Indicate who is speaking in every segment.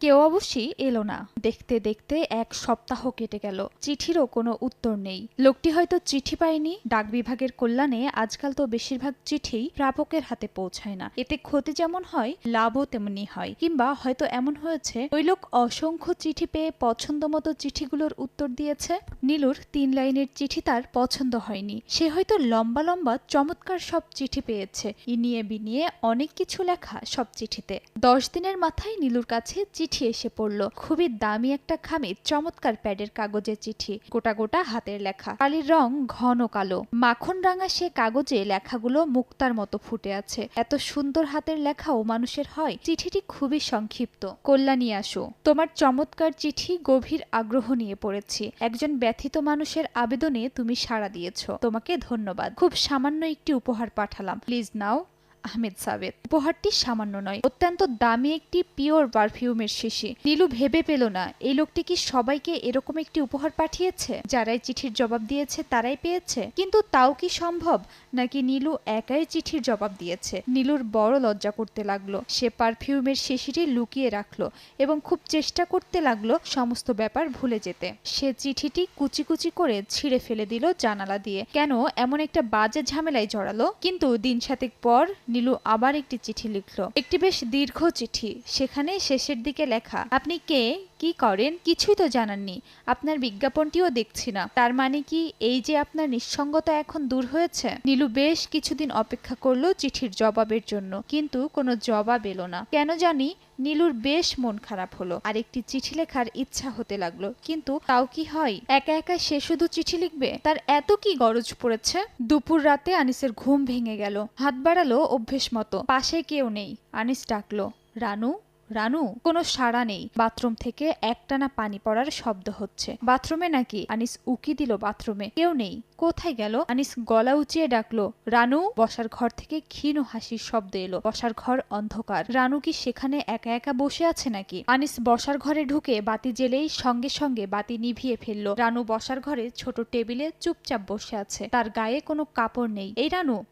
Speaker 1: কেউ অবশ্যই এলো না। দেখতে দেখতে এক সপ্তাহ কেটে গেল। চিঠিরও কোনো উত্তর নেই। লোকটি হয়তো চিঠি পায়নি। ডাক বিভাগের কল্যাণে আজকাল তো বেশিরভাগ চিঠি প্রাপকের হাতে পৌঁছায় না। এতে ক্ষতি যেমন হয়, লাভও তেমনি হয়। কিংবা হয়তো এমন হয়েছে, ওই লোক অসংখ্য চিঠি পেয়ে পছন্দ মতো চিঠিগুলোর উত্তর দিয়েছে। নীলুর তিন লাইনের চিঠি তার পছন্দ হয়নি। সে হয়তো লম্বা লম্বা, চমৎকার সব চিঠি পেয়েছে। ইনিয়ে বিনিয়ে অনেক কিছু লেখা সব চিঠিতে। দশ দিনের মাথায় নীলুর কাছে চিঠি এসে পড়ল। খুবই দামি একটা খামে চমৎকার প্যাডের কাগজের চিঠি, গোটা গোটা হাতের লেখা। কালির রং ঘন কালো। মাখন রাঙা সে কাগজে লেখাগুলো মুক্তার মতো ফুটে আছে। এত সুন্দর হাতের লেখাও মানুষের হয়। চিঠিটি খুবই সংক্ষিপ্ত। কল্যাণী, আসো। তোমার চমৎকার চিঠি গভীর আগ্রহ নিয়ে পড়েছি। একজন ব্যথিত মানুষের আবেদনে তুমি সাড়া দিয়েছ। তোমাকে ধন্যবাদ। খুব সামান্য একটি উপহার পাঠালাম। প্লিজ নাও। আহমেদ সাবেদ। উপহারটি সামান্য নয়, অত্যন্ত দামি একটি পিওর পারফিউমের শিশি। নীলু ভেবে পেল না, এই লোকটি কি সবাইকে এরকম একটি উপহার পাঠিয়েছে? যারাই চিঠির জবাব দিয়েছে তারাই পেয়েছে। কিন্তু তাও কি সম্ভব? নাকি নীলু একাই চিঠির জবাব দিয়েছে? নীলুর বড় লজ্জা করতে লাগল। সে পারফিউমের শিশিটি লুকিয়ে রাখল এবং খুব চেষ্টা করতে লাগল সমস্ত ব্যাপার ভুলে যেতে। সে চিঠিটি কুচি কুচি করে ছিঁড়ে ফেলে দিল জানালা দিয়ে। কেন? এমন একটা বাজে ঝামেলায় জড়ালো। কিন্তু দিন সাতেক পর নীলু আবার একটি চিঠি লিখল। একটি বেশ দীর্ঘ চিঠি সেখানে শেষের দিকে লেখা, আপনি কে? কি করেন কিছুই তো জানাননি আপনার বিজ্ঞাপনটিও দেখছি না। তার মানে কি এই যে আপনার নিঃসঙ্গতা এখন দূর হয়েছে? নীলু বেশ কিছুদিন অপেক্ষা করল চিঠির জবাবের জন্য, কিন্তু কোনো জবাব এলো না। কেন জানি নীলুর বেশ মন খারাপ হলো। আর একটি চিঠি লেখার ইচ্ছা হতে লাগল, কিন্তু তাও কি হয়? একা একা সে শুধু চিঠি লিখবে? তার এত কি গরজ পড়েছে? দুপুর রাতে আনিসের ঘুম ভেঙে গেল। হাত বাড়ালো অভ্যেস মতো। পাশে কেউ নেই। আনিস ডাকলো, রানু রানু, কোনো সাড়া নেই। বাথরুম থেকে একটানা পানি পড়ার শব্দ হচ্ছে। বাথরুমে নাকি আনিস উকি দিল বাথরুমে। কেউ নেই। কোথায় গেল? আনিস গলা উঁচিয়ে ডাকলো। রানু বসার ঘর থেকে ক্ষীণ হাসির শব্দ এলো। বসার ঘর অন্ধকার। রানু কি সেখানে একা একা বসে আছে নাকি? আনিস বসার ঘরে ঢুকে বাতি জেলেই সঙ্গে সঙ্গে বাতি নিভিয়ে ফেলল। রানু বসার ঘরে ছোট টেবিলে চুপচাপ বসে আছে। তার গায়ে কোনো কাপড় নেই। এই রানু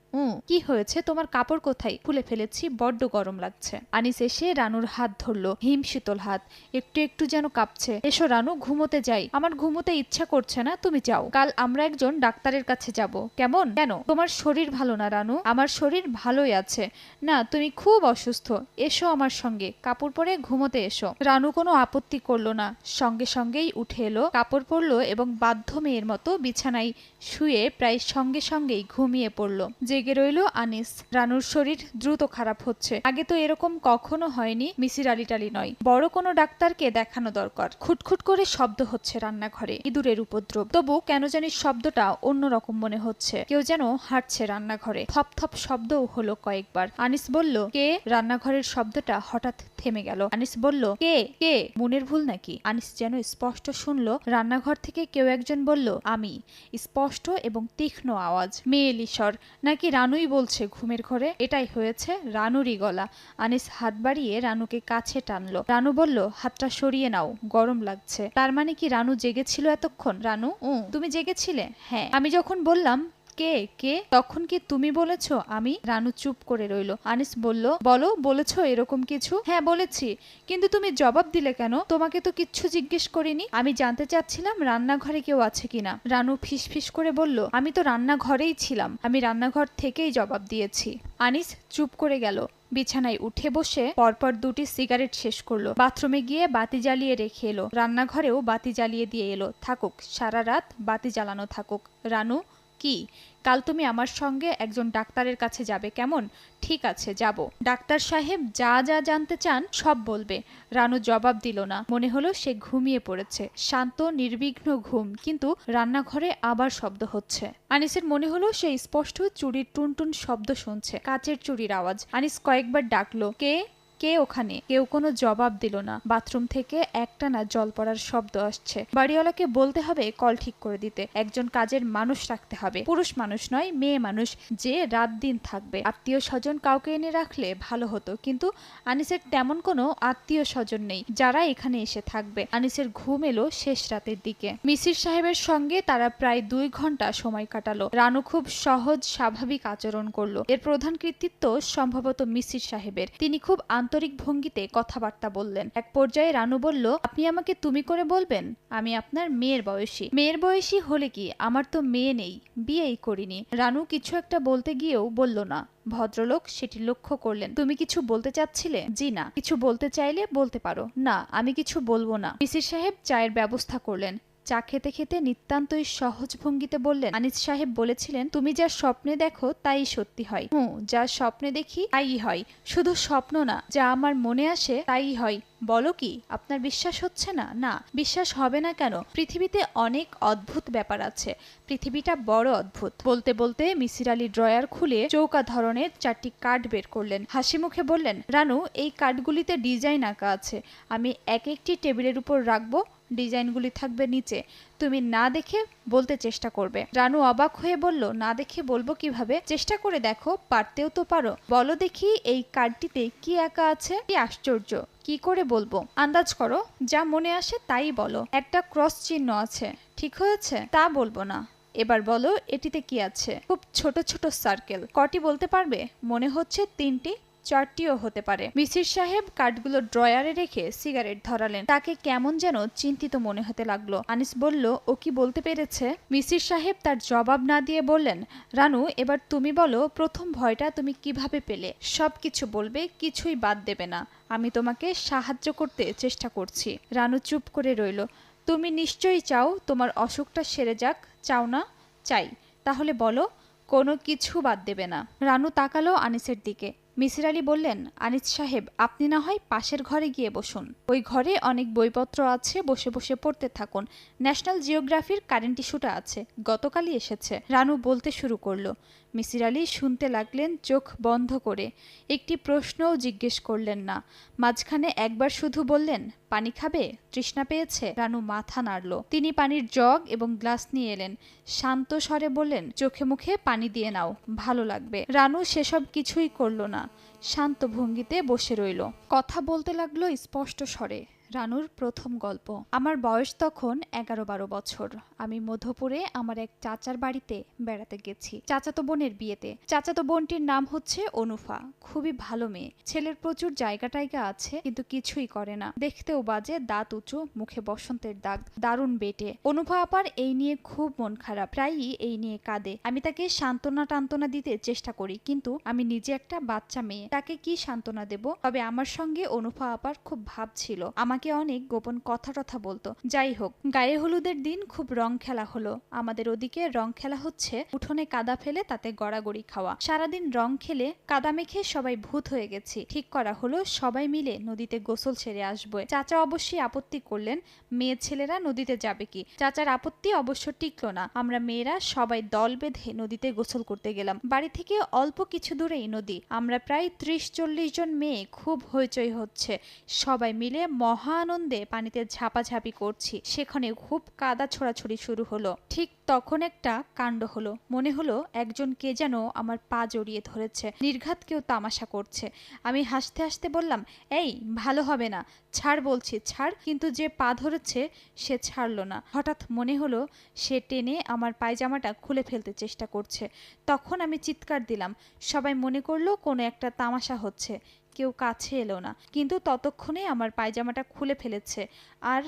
Speaker 1: কি হয়েছে? তোমার কাপড় কোথায়? খুলে ফেলেছি, বড্ড গরম লাগছে। আনিস এসে রানুর হাত ধরলো, হিম শীতল হাত। একটু একটু যেন কাঁপছে। এসো রানু, ঘুমোতে যাই। আমার ঘুমোতে ইচ্ছা করছে না, তুমি যাও। কাল আমরা একজন ডাক্তারের কাছে যাব। কেমন? কেন? তোমার শরীর ভালো না, রানু। আমার শরীর ভালোই আছে। না, তুমি খুব অসুস্থ। এসো আমার সঙ্গে। কাপড় পরে ঘুমোতে এসো। রানু কোনো আপত্তি করল না। সঙ্গে সঙ্গেই উঠে এলো। কাপড় পরলো এবং বাধ্য মেয়ের মতো বিছানায় শুয়ে প্রায় সঙ্গে সঙ্গেই ঘুমিয়ে পড়ল। জেগে রইল আনিস। রানুর শরীর দ্রুত খারাপ হচ্ছে। আগে তো এরকম কখনো হয়নি, মিসির আলি টালি নয়। বড় কোনো ডাক্তারকে দেখানো দরকার। খুটখুট করে শব্দ হচ্ছে রান্নাঘরে। ইঁদুরের উপদ্রব। তবু কেন জানি শব্দটা অন্যরকম মনে হচ্ছে। কেউ যেন হাঁটছে রান্নাঘরে। থপ থপ শব্দও হলো কয়েকবার। আনিস বলল, কে? রান্নাঘরের শব্দটা হঠাৎ থেমে গেল। আনিস বলল, কে? কে? মনের ভুল নাকি? আনিস যেন স্পষ্ট শুনলো। রান্নাঘর থেকে কেউ একজন বলল, আমি। স্পষ্ট এবং তীক্ষ্ণ আওয়াজ। মেয়ে লিশর, নাকি রানুই বলছে ঘুমের ঘরে? এটাই হয়েছে রানুরই গলা। আনিস হাত বাড়িয়ে রানুকে কাছে টানলো। রানু বলল, হাতটা সরিয়ে নাও, গরম লাগছে। তার মানে কি রানু জেগেছিল এতক্ষণ? রানু? তুমি জেগেছিলে? হ্যাঁ। আমি যখন বললাম কে কে? তখন কি তুমি বলেছ? আমি রানু চুপ করে রইল। আনিস বলল, বলো, বলেছ এরকম কিছু? হ্যাঁ বলেছি। কিন্তু তুমি জবাব দিলে কেন? তোমাকে তো কিচ্ছু জিজ্ঞেস করিনি। আমি জানতে চাচ্ছিলাম রান্নাঘরে কেউ আছে কিনা। রানু ফিসফিস করে বলল, আমি তো রান্নাঘরেই ছিলাম। আমি রান্নাঘর থেকেই জবাব দিয়েছি। আনিস চুপ করে গেল। বিছানায় উঠে বসে পরপর দুটি সিগারেট শেষ করল। বাথরুমে গিয়ে বাতি জ্বালিয়ে রেখে এলো। রান্নাঘরেও বাতি জ্বালিয়ে দিয়ে এলো। থাকুক, সারা রাত বাতি জ্বালানো থাকুক। রানু কি? কাল তুমি আমার সঙ্গে একজন ডাক্তারের কাছে যাবে, কেমন? ঠিক আছে, যাব। ডাক্তার সাহেব যা যা জানতে চান সব বলবে। রানু জবাব দিল না। মনে হলো সে ঘুমিয়ে পড়েছে। শান্ত, নির্বিঘ্ন ঘুম, কিন্তু রান্নাঘরে আবার শব্দ হচ্ছে। আনিসের মনে হলো সে স্পষ্ট চুরির টুনটুন শব্দ শুনছে। কাচের চুরির আওয়াজ। আনিস কয়েকবার ডাকলো, কে? কে ওখানে? কেউ কোনো জবাব দিল না। বাথরুম থেকে একটানা জল পড়ার শব্দ আসছে। বাড়িওয়ালাকে বলতে হবে কল ঠিক করে দিতে। একজন কাজের মানুষ রাখতে হবে। পুরুষ মানুষ নয়, মেয়ে মানুষ। যে রাত দিন থাকবে। আত্মীয় স্বজন কাউকে এনে রাখলে ভালো হতো। কিন্তু আনিসের তেমন কোনো আত্মীয় স্বজন নেই। যারা এখানে এসে থাকবে। আনিসের ঘুম এলো শেষ রাতের দিকে। মিসির সাহেবের সঙ্গে তারা প্রায় দুই ঘণ্টা সময় কাটালো। রানু খুব সহজ, স্বাভাবিক আচরণ করল। এর প্রধান কৃতিত্ব সম্ভবত মিসির সাহেবের। তিনি খুব আন্তরিক ভঙ্গিতে কথাবার্তা বললেন। এক পর্যায়ে রানু বলল, আপনি আমাকে তুমি করে বলবেন? আমি আপনার মেয়ের বয়সী। মেয়ের বয়সী হলে কি আমার তো মেয়ে নেই, বিয়েই করিনি? রানু কিছু একটা বলতে গিয়েও বলল, না। ভদ্রলোক সেটি লক্ষ্য করলেন। তুমি কিছু বলতে চাচ্ছিলে? জি না। কিছু বলতে চাইলে বলতে পারো। না, আমি কিছু বলব না। পিসির সাহেব চায়ের ব্যবস্থা করলেন। চা খেতে খেতে নিতান্তই সহজ ভঙ্গিতে বললেন, আনিস সাহেব বলেছিলেন, তুমি যা স্বপ্নে দেখো, তাই সত্যি হয়। হুঁ, যা স্বপ্নে দেখি, তাই হয়। শুধু স্বপ্ন না, যা আমার মনে আসে, তাই হয়। বলো কি, আপনার বিশ্বাস হচ্ছে না? না, বিশ্বাস হবে না কেন? পৃথিবীতে অনেক অদ্ভুত ব্যাপার আছে। পৃথিবীটা বড় অদ্ভুত। বলতে বলতে মিসির আলী ড্রয়ার খুলে চৌকা ধরনের চারটি কার্ড বের করলেন। হাসি মুখে বললেন, রানু, এই কার্ডগুলিতে ডিজাইন আঁকা আছে। আমি এক একটি টেবিলের উপর রাখব ডিজাইনগুলি থাকবে নিচে, তুমি না দেখে বলতে চেষ্টা করবে। রানু অবাক হয়ে বলল, না দেখে বলব কীভাবে? চেষ্টা করে দেখো, পারতেও তো পারো। বলো দেখি এই কার্ডটিতে কি একা আছে? কি আশ্চর্য, কি করে বলব? আন্দাজ করো, যা মনে আসে তাই বলো। একটা ক্রস চিহ্ন আছে, ঠিক হয়েছে? তা বলব না। এবার বলো, এটিতে কি আছে? খুব ছোট ছোট সার্কেল। কটি বলতে পারবে? মনে হচ্ছে তিনটি। চারটিও হতে পারে। মিসির সাহেব কার্ডগুলো ড্রয়ারে রেখে সিগারেট ধরালেন। তাকে কেমন যেন চিন্তিত মনে হতে লাগল। আনিস বলল, ও কি বলতে পেরেছে? মিসির সাহেব তার জবাব না দিয়ে বললেন, রানু, এবার তুমি বলো, প্রথম ভয়টা তুমি কীভাবে পেলে? সব কিছু বলবে, কিছুই বাদ দেবে না। আমি তোমাকে সাহায্য করতে চেষ্টা করছি। রানু চুপ করে রইল, তুমি নিশ্চয়ই চাও তোমার অসুখটা সেরে যাক, চাও না? চাই। তাহলে বলো, কোনো কিছু বাদ দেবে না। রানু তাকালো আনিসের দিকে মিসির আলী বললেন, আনিস সাহেব, আপনি না হয় পাশের ঘরে গিয়ে বসুন। ওই ঘরে অনেক বইপত্র আছে, বসে বসে পড়তে থাকুন। ন্যাশনাল জিওগ্রাফির কারেন্ট ইস্যুটা আছে, গতকালই এসেছে। রানু বলতে শুরু করল। মিসির আলি শুনতে লাগলেন চোখ বন্ধ করে। একটি প্রশ্নও জিজ্ঞেস করলেন না। মাঝখানে একবার শুধু বললেন, পানি খাবে? তৃষ্ণা পেয়েছে? রানু মাথা নাড়ল। তিনি পানির জগ এবং গ্লাস নিয়ে এলেন। শান্ত স্বরে বললেন, চোখে মুখে পানি দিয়ে নাও, ভালো লাগবে। রানু সেসব কিছুই করল না। শান্ত ভঙ্গিতে বসে রইল। কথা বলতে লাগল স্পষ্ট স্বরে। রানুর প্রথম গল্প। আমার বয়স তখন এগারো বারো বছর। আমি মধুপুরে আমার এক চাচার বাড়িতে বেড়াতে গেছি। চাচাতো বোনের বিয়েতে। চাচাতো বোনটির নাম হচ্ছে অনুফা। খুবই ভালো মেয়ে। ছেলের প্রচুর জায়গা টাইগা আছে, কিন্তু কিছুই করে না। দেখতেও বাজে, দাঁত উঁচু, মুখে বসন্তের দাগ। দারুণ বেটে। অনুফা আপার এই নিয়ে খুব মন খারাপ। প্রায়ই এই নিয়ে কাঁদে। আমি তাকে সান্ত্বনা টান্তনা দিতে চেষ্টা করি, কিন্তু আমি নিজে একটা বাচ্চা মেয়ে। তাকে কি সান্ত্বনা দেব? তবে আমার সঙ্গে অনুফা আপার খুব ভাব ছিল। আমাকে অনেক গোপন কথা টথা বলতো। যাই হোক গায়ে হলুদের দিন খুব রং খেলা হলো। আমাদের ওদিকে রং খেলা হচ্ছে, উঠোনে কাদা ফেলে তাতে গড়াগড়ি খাওয়া। সারাদিন রং খেলে কাদা মেখে সবাই ভূত হয়ে গেছি। ঠিক করা হলো, সবাই মিলে নদীতে গোসল ছেড়ে আসব। চাচা অবশ্যই আপত্তি করলেন, মেয়ে ছেলেরা নদীতে যাবে কি? চাচার আপত্তি অবশ্য টিকলো না। আমরা মেয়েরা সবাই দল বেঁধে নদীতে গোসল করতে গেলাম। বাড়ি থেকে অল্প কিছু দূরেই নদী। আমরা প্রায় ত্রিশ চল্লিশ জন মেয়ে খুব হইচই হচ্ছে। সবাই মিলে মহা আনন্দে পানিতে ঝাপাঝাপি করছি। সেখানে খুব কাদা ছোড়াছড়ি শুরু হলো। ঠিক তখন একটা কাণ্ড হলো। মনে হলো একজন কে যেন আমার পা জড়িয়ে ধরেছে। নির্ঘাত কেউ তামাশা করছে। আমি হাসতে হাসতে বললাম, এই, ভালো হবে না। ছাড় বলছি, ছাড়। কিন্তু যে পা ধরেছে, সে ছাড়লো না। হঠাৎ মনে হলো সে টেনে আমার পায়জামাটা খুলে ফেলতে চেষ্টা করছে। তখন আমি চিৎকার দিলাম। সবাই মনে করল কোনো একটা তামাশা হচ্ছে। কেউ কাছে এলো না। কিন্তু ততক্ষণে আমার পায়জামাটা খুলে ফেলেছে। আর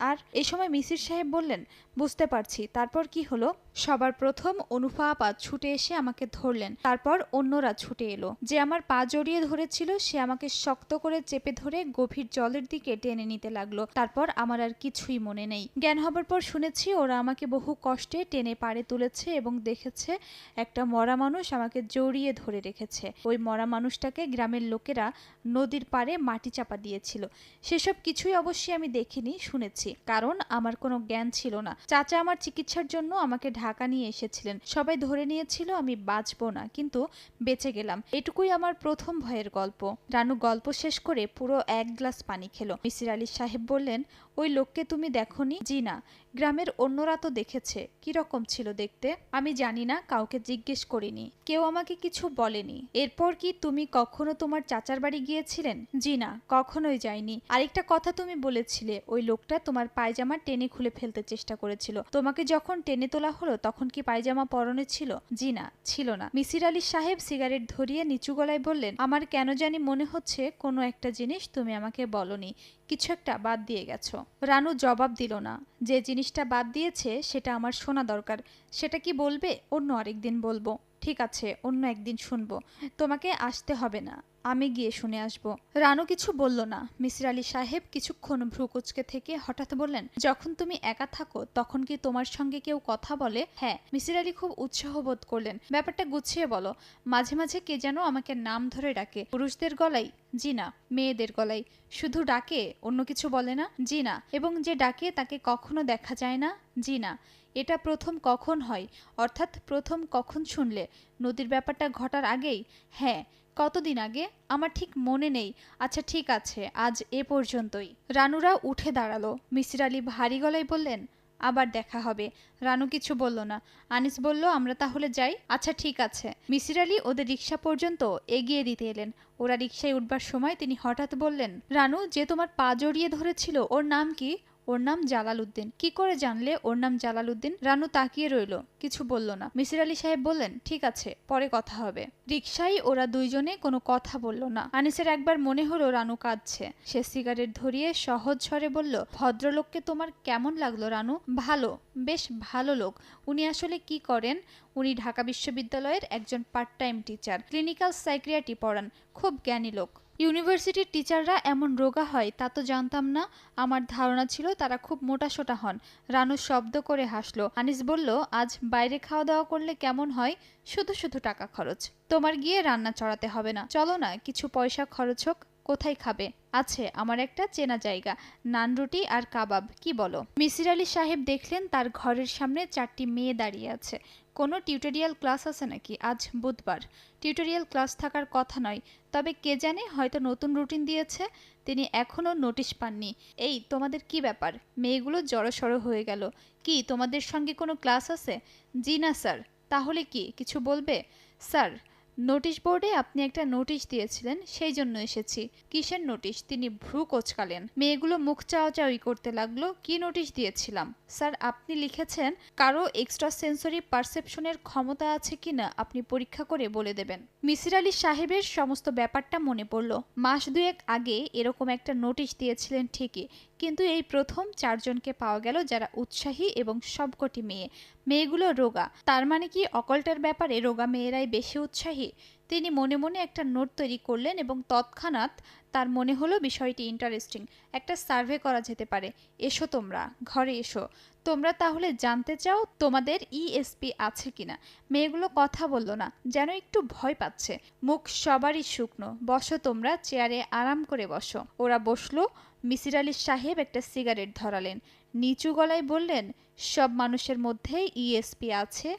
Speaker 1: আর এই সময় মিসির সাহেব বললেন বুঝতে পারছি। তারপর কি হলো? সবার প্রথম অনুফা আপা ছুটে এসে আমাকে ধরলেন। তারপর অন্যরা ছুটে এলো। যে আমার পা জড়িয়ে ধরেছিল, সে আমাকে শক্ত করে চেপে ধরে গভীর জলের দিকে টেনে নিতে লাগল। তারপর আমার আর কিছুই মনে নেই। জ্ঞান হবার পর শুনেছি, ওরা আমাকে বহু কষ্টে টেনে পাড়ে তুলেছে এবং দেখেছে, একটা মরা মানুষ আমাকে জড়িয়ে ধরে রেখেছে। ওই মরা মানুষটাকে গ্রামের লোকেরা নদীর পাড়ে মাটি চাপা দিয়েছিল। সেসব কিছুই অবশ্যই আমি দেখিনি, শুনেছি। কারণ আমার কোনো জ্ঞান ছিল না। চাচা আমার চিকিৎসার জন্য আমাকে ঢাকা নিয়ে এসেছিলেন। সবাই ধরে নিয়েছিল আমি বাঁচবো না, কিন্তু বেঁচে গেলাম। এটুকুই আমার প্রথম ভয়ের গল্প। রানু গল্প শেষ করে পুরো এক গ্লাস পানি খেলো। মিসির আলী সাহেব বললেন ওই লোককে তুমি দেখনি? জি না। গ্রামের অন্যরা তো দেখেছে। কি রকম ছিল দেখতে? আমি জানি না, কাউকে জিজ্ঞেস করিনি। কেউ আমাকে কিছু বলেনি। এরপর কি তুমি কখনো তোমার চাচার বাড়ি গিয়েছিলেন? জি না, কখনোই যাইনি। আরেকটা কথা তুমি বলেছিলে, ওই লোকটা তোমার পায়জামা টেনে খুলে ফেলতে চেষ্টা করেছিল। তোমাকে যখন টেনে তোলা হলো, তখন কি পায়জামা পরনে ছিল? জি না, ছিল না। মিসির আলী সাহেব সিগারেট ধরিয়ে নিচু গলায় বললেন, আমার কেন জানি মনে হচ্ছে কোনো একটা জিনিস তুমি আমাকে বলনি। কিছু একটা বাদ দিয়ে গেছো। রানু জবাব দিল না। যে জিনিসটা বাদ দিয়েছে, সেটা আমার শোনা দরকার। সেটা কি বলবে? অন্য আরেকদিন বলব। ঠিক আছে, অন্য একদিন শুনব। তোমাকে আসতে হবে না, আমি গিয়ে শুনে আসব। রানু কিছু বলল না। মিসির আলী সাহেব কিছুক্ষণ ভ্রুকুচকে থেকে হঠাৎ বললেন, যখন তুমি একা থাকো, তখন কি তোমার সঙ্গে কেউ কথা বলে? হ্যাঁ মিসির আলী খুব উৎসাহ বোধ করলেন। ব্যাপারটা গুছিয়ে বলো, মাঝে মাঝে কে যেন আমাকে নাম ধরে ডাকে। পুরুষদের গলাই, জি না, মেয়েদের গলাই। শুধু ডাকে, অন্য কিছু বলে না, জি না। এবং যে ডাকে তাকে কখনো দেখা যায় না, জি না। এটা প্রথম কখন হয়? অর্থাৎ প্রথম কখন শুনলে? নদীর ব্যাপারটা ঘটার আগেই? হ্যাঁ কতদিন আগে? আমার ঠিক মনে নেই। আচ্ছা ঠিক আছে, আজ এ পর্যন্তই। রানুরা উঠে দাঁড়াল। মিসির আলী ভারী গলায় বললেন, আবার দেখা হবে। রানু কিছু বলল না। আনিস বলল, আমরা তাহলে যাই? আচ্ছা ঠিক আছে। মিসির আলী ওদের রিক্সা পর্যন্ত এগিয়ে দিতে এলেন। ওরা রিক্সায় উঠবার সময় তিনি হঠাৎ বললেন, রানু, যে তোমার পা জড়িয়ে ধরেছিল, ওর নাম কি? ওর নাম জালাল উদ্দিন কি করে জানলে ওর নাম জালাল উদ্দিন রানু তাকিয়ে রইল, কিছু বলল না। মিসির আলী সাহেব বললেন, ঠিক আছে, পরে কথা হবে। রিক্সায় ওরা দুইজনে কোনো কথা বলল না। আনিসের একবার মনে হলো রানু কাঁদছে। সে সিগারেট ধরিয়ে সহজ স্বরে বলল, ভদ্রলোককে তোমার কেমন লাগল রানু? ভালো, বেশ ভালো লোক। উনি আসলে কি করেন? উনি ঢাকা বিশ্ববিদ্যালয়ের একজন part time teacher clinical psychiatry পড়ান। খুব জ্ঞানী লোক। ইউনিভার্সিটির টিচাররা এমন রোগা হয়, তা তো জানতাম না। আমার ধারণা ছিল তারা খুব মোটাসোটা হন। রানু শব্দ করে হাসলো। আনিস বলল, আজ বাইরে খাওয়া দাওয়া করলে কেমন হয়? শুধু শুধু টাকা খরচ। তোমার গিয়ে রান্না চড়াতে হবে না। চলো না, কিছু পয়সা খরচ হোক, কোথায় খাবে? আছে, আমার একটা চেনা জায়গা। নান রুটি আর কাবাব, কি বলো? মিসির আলী সাহেব দেখলেন তার ঘরের সামনে চারটি মেয়ে দাঁড়িয়ে আছে। কোনো টিউটোরিয়াল ক্লাস আছে নাকি? আজ বুধবার। টিউটোরিয়াল ক্লাস থাকার কথা নয়, তবে কে জানে হয়তো নতুন রুটিন দিয়েছে। তিনি এখনও নোটিশ পাননি। এই, তোমাদের কি ব্যাপার? মেয়েগুলো জড়সড় হয়ে গেল। কি, তোমাদের সঙ্গে কোনো ক্লাস আছে? জি না, স্যার। তাহলে কি, কিছু বলবে? স্যার নোটিশ বোর্ডে আপনি একটা নোটিশ দিয়েছিলেন, সেই জন্য এসেছি। কিসের নোটিশ? তিনি ভ্রু কোচকালেন। মেয়েগুলো মুখ চাওয়াচাওয়ি করতে লাগল, কি নোটিশ দিয়েছিলাম? স্যার, আপনি লিখেছেন, কারও এক্সট্রা সেন্সরি পারসেপশনের ক্ষমতা আছে কিনা আপনি পরীক্ষা করে বলে দেবেন। মিসির আলী সাহেবের সমস্ত ব্যাপারটা মনে পড়ল। মাস দুয়েক আগে এরকম একটা নোটিশ দিয়েছিলেন ঠিকই, কিন্তু এই প্রথম চারজনকে পাওয়া গেল যারা উৎসাহী এবং সবকটি মেয়ে। মেয়েগুলো রোগা, তার মানে কি অকল্টের ব্যাপারে রোগা মেয়েরাই বেশি উৎসাহী? তিনি মনে মনে একটা নোট তৈরি করলেন এবং তৎক্ষণাৎ তার মনে হলো বিষয়টি ইন্টারেস্টিং একটা সার্ভে করা যেতে পারে। এসো তোমরা, ঘরে এসো। তোমরা তাহলে জানতে চাও তোমাদের ইএসপি আছে কিনা। মেয়েগুলো কথা বলল না, যেন একটু ভয় পাচ্ছে। মুখ সবারই শুকনো। বসো তোমরা, চেয়ারে আরাম করে বসো। ওরা বসল। মিসির আলী সাহেব একটা সিগারেট ধরালেন। নিচু গলায় বললেন, সব মানুষের মধ্যেই ইএসপি আছে।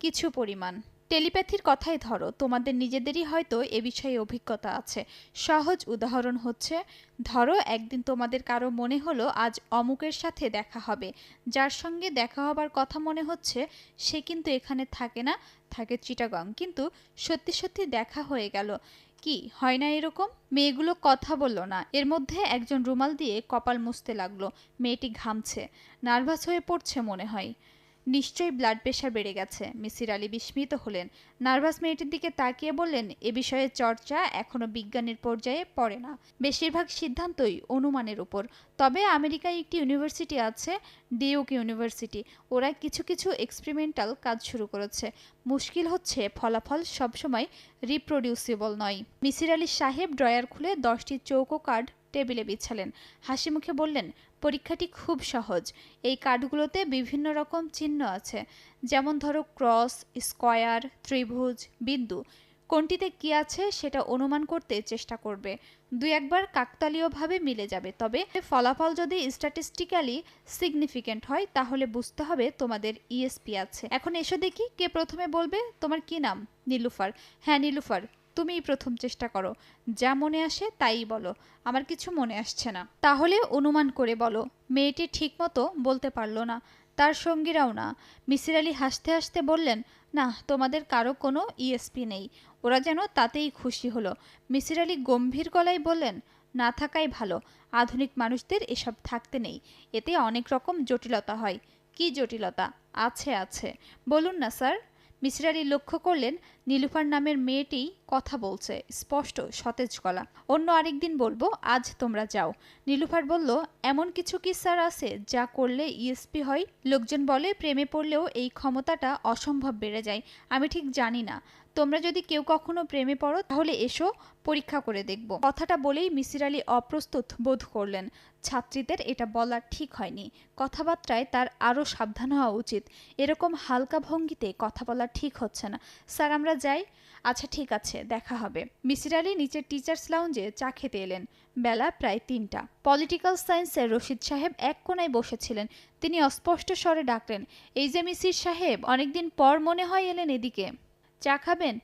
Speaker 1: কিছু পরিমাণ। টেলিপ্যাথির কথাই ধরো, তোমাদের নিজেদেরই হয়তো এ বিষয়ে অভিজ্ঞতা আছে। সহজ উদাহরণ হচ্ছে, ধরো একদিন তোমাদের কারও মনে হলো আজ অমুকের সাথে দেখা হবে। যার সঙ্গে দেখা হবার কথা মনে হচ্ছে, সে কিন্তু এখানে থাকে না, থাকে চিটাগং। কিন্তু সত্যি সত্যি দেখা হয়ে গেল। কি, হয় না এরকম? মেয়েগুলো কথা বলল না। এর মধ্যে একজন রুমাল দিয়ে কপাল মুছতে লাগল। মেয়েটি ঘামছে। নার্ভাস হয়ে পড়ছে মনে হয়। নিশ্চয়ই ব্লাড প্রেশার বেড়ে গেছে। মিসির আলী বিস্মিত হলেন। নার্ভাস মেয়েটির দিকে তাকিয়ে বললেন, এ বিষয়ে চর্চা এখনও বিজ্ঞানের পর্যায়ে পড়ে না। বেশিরভাগ সিদ্ধান্তই অনুমানের উপর। তবে আমেরিকায় একটি ইউনিভার্সিটি আছে, ডিউক ইউনিভার্সিটি। ওরা কিছু কিছু এক্সপেরিমেন্টাল কাজ শুরু করেছে। মুশকিল হচ্ছে, ফলাফল সবসময় রিপ্রোডিউসিবল নয়। মিসির আলী সাহেব ড্রয়ার খুলে দশটি চৌকো কার্ড টেবিলে বিছালেন। হাসি মুখে বললেন পরীক্ষাটি খুব সহজ। এই কার্ডগুলোতে বিভিন্ন রকম চিহ্ন আছে। যেমন ধরো ক্রস, স্কয়ার, ত্রিভুজ, বিন্দু। কোনটিতে কি আছে সেটা অনুমান করতে চেষ্টা করবে। দুই একবার কাকতালীয়ভাবে মিলে যাবে। তবে ফলাফল যদি স্ট্যাটিস্টিক্যালি সিগনিফিক্যান্ট হয়, তাহলে বুঝতে হবে তোমাদের ইএসপি আছে। এখন এসো দেখি কে প্রথমে বলবে, তোমার কি নাম? নীলুফার। হ্যাঁ নীলুফার। তুমিই প্রথম চেষ্টা করো। যা মনে আসে তাই বলো। আমার কিছু মনে আসছে না। তাহলে অনুমান করে বলো। মেয়েটি ঠিকমতো বলতে পারল না। তার সঙ্গীরাও না। মিসির আলী হাসতে হাসতে বললেন, না, তোমাদের কারও কোনো ইএসপি নেই। ওরা যেন তাতেই খুশি হলো। মিসির আলী গম্ভীর গলায় বললেন, না থাকাই ভালো। আধুনিক মানুষদের এসব থাকতে নেই। এতে অনেক রকম জটিলতা হয়। কি জটিলতা? আছে আছে। বলুন না, স্যার। মিসির আলী লক্ষ্য করলেন নীলুফার নামের মেয়েটি কথা বলছে, স্পষ্ট, সতেজ গলা। অন্য আরেকদিন বলব, আজ তোমরা যাও। নীলুফার বলল, এমন কিছু কি স্যার আছে যা করলে ইএসপি হয়? লোকজন বলে, প্রেমে পড়লেও এই ক্ষমতাটা অসম্ভব বেড়ে যায়। আমি ঠিক জানি না। তোমরা যদি কেউ কখনো প্রেমে পড়ো, তাহলে এসো পরীক্ষা করে দেখব। কথাটা বলেই মিসির আলী অপ্রস্তুত বোধ করলেন, ছাত্রীদের এটা বলা ঠিক হয়নি। কথাবার্তায় তার আরও সাবধান হওয়া উচিত। এরকম হালকা ভঙ্গিতে কথা বলা ঠিক হচ্ছে না। স্যার, আমরা যাই? আচ্ছা ঠিক আছে, দেখা হবে। মিসির আলী নিচের টিচার্স লাউঞ্জে চা খেতে এলেন। বেলা প্রায় তিনটা। পলিটিক্যাল সায়েন্সের রশিদ সাহেব এক কোনায় বসেছিলেন। তিনি অস্পষ্ট স্বরে ডাকলেন, এই যে মিসির সাহেব, অনেকদিন পর মনে হয় এলেন এদিকে। চা খাবেন?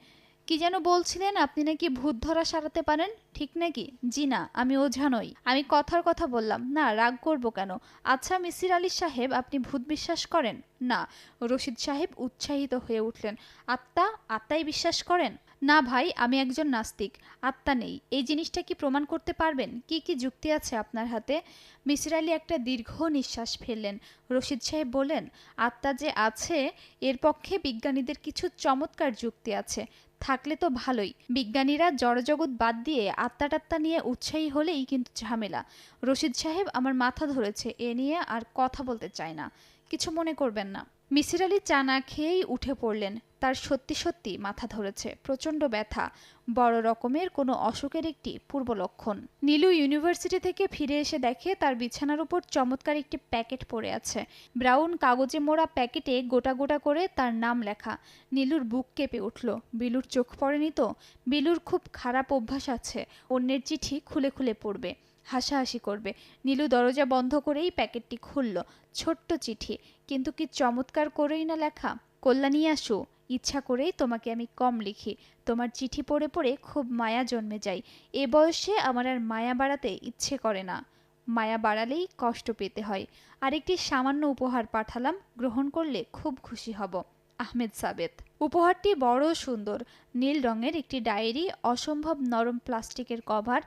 Speaker 1: কি যেন বলছিলেন, আপনি নাকি ভূত ধরা সারাতে পারেন? ঠিক নাকি? জি না, আমি ওঝা নই। আমি কথার কথা বললাম। না, রাগ করব কেন? আচ্ছা মিসির আলী সাহেব, আপনি ভূত বিশ্বাস করেন? না, রশিদ সাহেব উৎসাহিত হয়ে উঠলেন। আত্মা, আত্মাই বিশ্বাস করেন? না ভাই, আমি একজন নাস্তিক, আত্মা নেই। এই জিনিসটা কি প্রমাণ করতে পারবেন? কি কি যুক্তি আছে আপনার হাতে? মিসির আলী একটা দীর্ঘ নিঃশ্বাস ফেললেন। রশিদ সাহেব বললেন, আত্মা যে আছে, এর পক্ষে বিজ্ঞানীদের কিছু চমৎকার যুক্তি আছে। থাকলে তো ভালোই। বিজ্ঞানীরা জড়জগৎ বাদ দিয়ে আত্মা টাত্মা নিয়ে উৎসাহী হলেই কিন্তু ঝামেলা। রশিদ সাহেব, আমার মাথা ধরেছে। এ নিয়ে আর কথা বলতে চায় না। কিছু মনে করবেন না। মিসির আলী চা না খেয়েই উঠে পড়লেন। তার সত্যি সত্যি মাথা ধরেছে, প্রচণ্ড ব্যথা, বড় রকমের কোনো অসুখের একটি পূর্ব লক্ষণ। নীলু ইউনিভার্সিটি থেকে ফিরে এসে দেখে তার বিছানার উপর চমৎকার একটি প্যাকেট পড়ে আছে। ব্রাউন কাগজে মোড়া প্যাকেটে গোটা গোটা করে তার নাম লেখা। নীলুর বুক কেঁপে উঠল। বিলুর চোখ পড়েনি তো? বিলুর খুব খারাপ অভ্যাস আছে। অন্যের চিঠি খুলে খুলে পড়বে। হাসাহাসি করবে। নীলু দরজা বন্ধ করেই প্যাকেটটি খুলল। ছোট্ট চিঠি। কিন্তু কি চমৎকার করেই না লেখা? কল্যাণী, আসো। ইচ্ছা করেই তোমাকে আমি কম লিখি। তোমার চিঠি পড়ে পড়ে খুব মায়া জন্মে যায়। এ বয়সে আমার আর মায়া বাড়াতে ইচ্ছে করে না। মায়া বাড়ালেই কষ্ট পেতে হয়। আরেকটি সামান্য উপহার পাঠালাম। গ্রহণ করলে খুব খুশি হব। আহমেদ সাবেদ উপহারটি বড় সুন্দর। নীল রঙের একটি ডায়েরি, অসম্ভব নরম প্লাস্টিকের কভার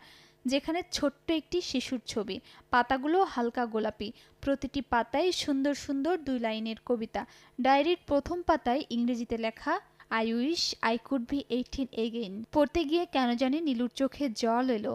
Speaker 1: যেখানে ছোট্ট একটি শিশুর ছবি। পাতাগুলো হালকা গোলাপি। প্রতিটি পাতায় সুন্দর সুন্দর দুই লাইনের কবিতা। ডায়েরির প্রথম পাতায় ইংরেজিতে লেখা I wish I could be eighteen again পড়তে গিয়ে কেন জানি নীলুর চোখে জল এলো।